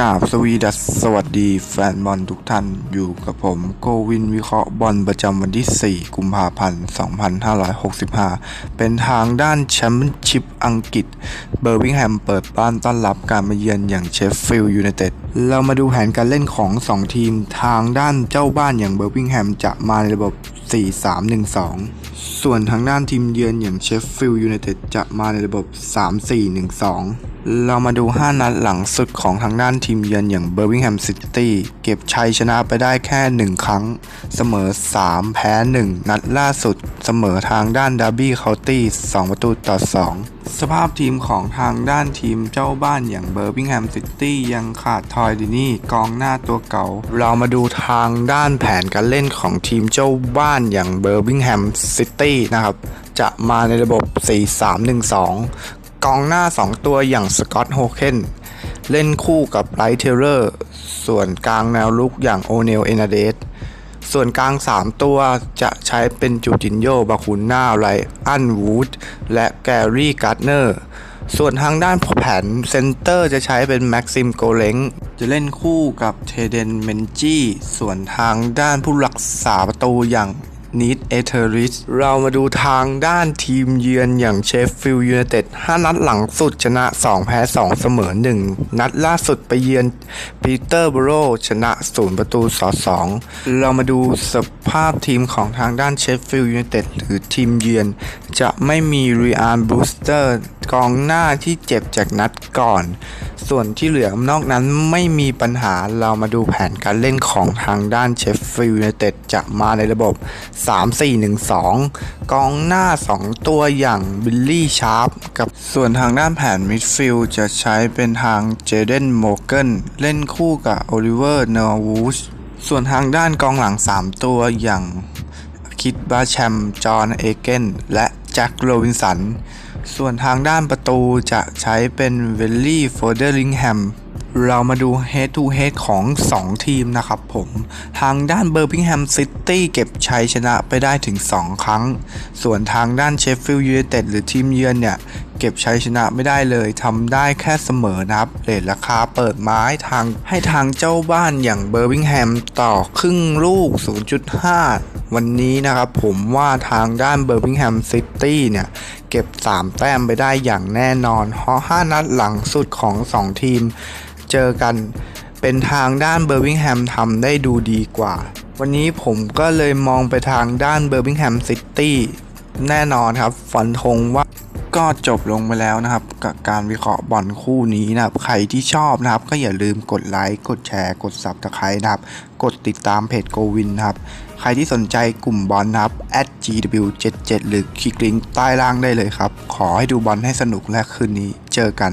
กราบสวีดัสสวัสดีแฟนบอลทุกท่านอยู่กับผมโกวินวิเคราะห์บอลประจำวันที่ 4 กุมภาพันธ์ 2565 เป็นทางด้านแชมเปี้ยนชิพอังกฤษ เบอร์วิงแฮมเปิดบ้านต้อนรับการมาเยือนอย่างเชฟฟิลด์ยูไนเต็ดเรามาดูแผนการเล่นของ 2 ทีมทางด้านเจ้าบ้านอย่างเบอร์วิงแฮมจะมาในระบบ 4-3-1-2 ส่วนทางด้านทีมเยือนอย่างเชฟฟิลด์ยูไนเต็ดจะมาในระบบ 3-4-1-2 เรามาดู 5 นัดหลังสุดของทางด้านทีมเยือนอย่างเบอร์ i ิงแฮมซิตี้เก็บชัยชนะไปได้แค่ 1 ครั้ง เสมอ 3 แพ้ 1 นัดล่าสุด เสมอทางด้านดาร์บี้เคาน์ตี้ 2 ประตูต่อ 2 สภาพทีมของทางด้านทีมเจ้าบ้านอย่างเบอร์ i ิงแฮมซิตี้ยังขาดทอยดินี่กองหน้าตัวเก่า เรามาดูทางด้านแผนการเล่นของทีมเจ้าบ้านอย่างเบอร์ i ิงแฮมซิตี้นะครับ จะมาในระบบ 4-3-1-2 กองหน้า 2 ตัวอย่างสกอตโฮเคนเล่นคู่กับไรท์เทเลอร์ ส่วนกลางแนวลุกอย่างโอเนลเอนาเดสส่วนกลาง 3 ตัวจะใช้เป็นจูจินโยบาคุนนาไรอันวูดและแกรี่การ์ดเนอร์ส่วนทางด้านแผนเซนเตอร์จะใช้เป็นแม็กซิมโกเลงจะเล่นคู่กับเทเดนเมนจี้ ส่วนทางด้านผู้รักษาประตูอย่าง นิดเอเทอริสเรามาดูทางด้านทีมเยือนอย่างเชฟฟิลด์ยูไนเต็ด5นัดหลังสุดชนะ 2 แพ้ 2 เสมอ 1 นัดล่าสุดไปเยือนปีเตอร์บโรชนะ 0 ประตูต่อ2เรามาดูสภาพทีมของทางด้านเชฟฟิลด์ยูไนเต็ดหรือทีมเยือน จะไม่มีรีอานบูสเตอร์กองหน้าที่เจ็บจากนัดก่อน ส่วนที่เหลือนอกนั้นไม่มีปัญหาเรามาดูแผนการเล่นของทางด้านเชฟฟิลด์ยูไนเต็ดจะมาในระบบ 3-4-1-2 กองหน้า 2 ตัวอย่างบิลลี่ชาร์ปกับส่วนทางด้านแผนมิดฟิลด์จะใช้เป็นทางเจเดนโมเกนเล่นคู่กับโอลิเวอร์เนอร์วูชส่วนทางด้านกองหลัง 3 ตัวอย่างคิดบาแชม จอห์น เอเกน และแจ็คโรบินสัน ส่วนทางด้านประตูจะใช้เป็นเวลลี่โฟเดอร์ลิงแฮมเรามาดู head to head ของ 2 ทีมนะครับผม ทางด้านเบอร์ i ิงแฮมซิตี้เก็บชัยชนะไปได้ถึง 2 ครั้ง ส่วนทางด้านเชฟฟิลด์ยูไนเต็ดหรือทีมเยือนเนี่ย เก็บชัยชนะไม่ได้เลยทำได้แค่เสมอนะครับเรทราคาเปิดไม้ทางให้ทางเจ้าบ้านอย่างเบอร์ i ิงแฮมต่อครึ่งลูก 0.5 วันนี้นะครับผมว่าทางด้านเบอร์ i ิงแฮมซิตี้เนี่ย ก็บ 3 แต้มไปได้อย่างแน่นอนเพราะ5นัดหลังสุดของ 2 ทีม เจอกันเป็นทางด้านเบอร์วิงแฮมทำได้ดูดีกว่า วันนี้ผมก็เลยมองไปทางด้านเบอร์วิงแฮมซิตี้แน่นอนครับฝันธงว่า ก็จบลงไปแล้วนะครับ กับการวิเคราะห์บอลคู่นี้นะครับ ใครที่ชอบนะครับ ก็อย่าลืมกดไลค์กดแชร์ กด s u b สไครต์นะครับ กดติดตามเพจโกวินนะครับ ใครที่สนใจกลุ่มบอลนะครับ @gw77 หรือคลิกลิงก์ใต้ล่างได้เลยครับ ขอให้ดูบอลให้สนุกและคืนนี้เจอกัน